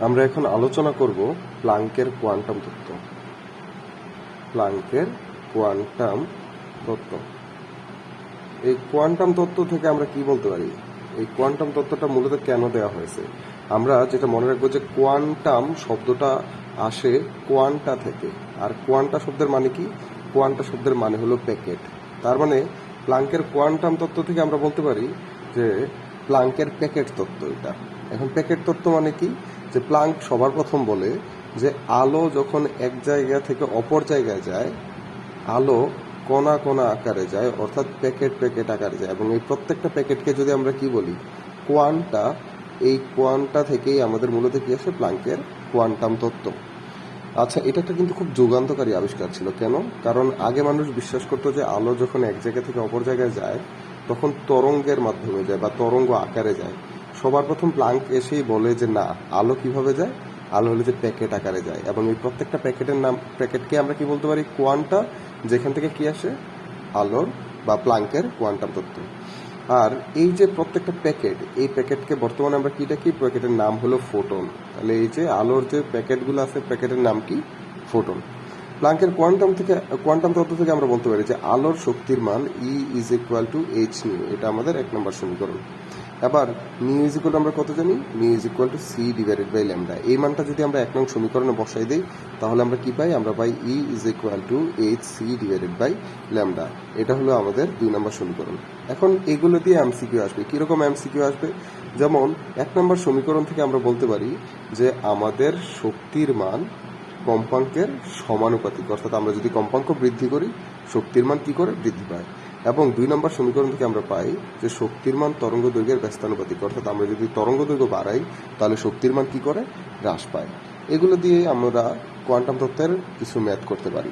আমরা এখন আলোচনা করব প্লাঙ্কের কোয়ান্টাম তত্ত্ব। প্লাঙ্কের কোয়ান্টাম তত্ত্ব। এই কোয়ান্টাম তত্ত্ব থেকে আমরা কি বলতে পারি? এই কোয়ান্টাম তত্ত্বটা মূলত কেন দেওয়া হয়েছে? আমরা যেটা মনে রাখব যে কোয়ান্টাম শব্দটা আসে কোয়ান্টা থেকে। আর কোয়ান্টা শব্দের মানে কি? কোয়ান্টা শব্দের মানে হলো প্যাকেট। তার মানে প্লাঙ্কের কোয়ান্টাম তত্ত্ব থেকে আমরা বলতে পারি যে প্লাঙ্কের প্যাকেট তত্ত্ব এটা। এখন প্যাকেট তত্ত্ব মানে কি? যে প্লাঙ্ক সবার প্রথম বলে যে আলো যখন এক জায়গা থেকে অপর জায়গায় যায়, আলো কণা কণা আকারে যায়, অর্থাৎ প্যাকেট প্যাকেট আকারে যায়। এবং এই প্রত্যেকটা প্যাকেটকে যদি আমরা কি বলি, কোয়ান্টা, এই কোয়ান্টা থেকেই আমাদের মূলত কি আসে? প্লাঙ্কের কোয়ান্টাম তত্ত্ব। আচ্ছা এটা একটা কিন্তু খুব যুগান্তকারী আবিষ্কার ছিল। কেন? কারণ আগে মানুষ বিশ্বাস করতো যে আলো যখন এক জায়গা থেকে অপর জায়গায় যায়, তখন তরঙ্গের মাধ্যমে যায় বা তরঙ্গ আকারে যায়। সবার প্রথম প্লাঙ্ক এসেই বলে যে, না, আলো কীভাবে যায়? আলো হলে যে প্যাকেট আকারে যায়। এবং এই প্রত্যেকটা প্যাকেটের নাম প্যাকেটকে আমরা কি বলতে পারি? কোয়ান্টা যেখান থেকে কি আসে? আলোর বা প্লাঙ্কের কোয়ান্টাম তত্ত্ব। আর এই যে প্রত্যেকটা প্যাকেট এই প্যাকেটকে বর্তমানে আমরা কি? ডাকি প্যাকেটের নাম হলো ফোটন তাহলে এই যে আলোর যে প্যাকেটগুলো আছে প্যাকেটের নাম কি? ফোটন প্লাঙ্কের কোয়ান্টাম থেকে কোয়ান্টাম তত্ত্ব থেকে আমরা বলতে পারি যে, আলোর শক্তির মান E is equal to H nu এটা আমাদের এক নম্বর সমীকরণ। এবার নিউ ইজ ইকুয়াল আমরা কত জানি? Nu is equal to C divided by lambda এই মানটা যদি আমরা এক নং সমীকরণে বসাই দিই, তাহলে আমরা কি পাই? আমরা পাই E is equal to H C divided by lambda এটা হলো আমাদের দুই নম্বর সমীকরণ। এখন এগুলো দিয়ে এমসিকিউ আসবে। কীরকম এমসিকিউ আসবে? যেমন, এক নম্বর সমীকরণ থেকে আমরা বলতে পারি যে আমাদের শক্তির মান কম্পাঙ্কের সমানুপাতিক। অর্থাৎ আমরা যদি কম্পাঙ্ক বৃদ্ধি করি, শক্তির মান কি করে? বৃদ্ধি পায়। এবং দুই নম্বর সমীকরণ থেকে আমরা পাই যে শক্তির মান তরঙ্গ দৈর্ঘ্যের ব্যস্তানুপাতিক, অর্থাৎ আমরা যদি তরঙ্গ দৈর্ঘ্য বাড়াই, তাহলে শক্তির মান কি করে? হ্রাস পায়। এগুলো দিয়ে আমরা কোয়ান্টাম তত্ত্বের কিছু ম্যাথ করতে পারি।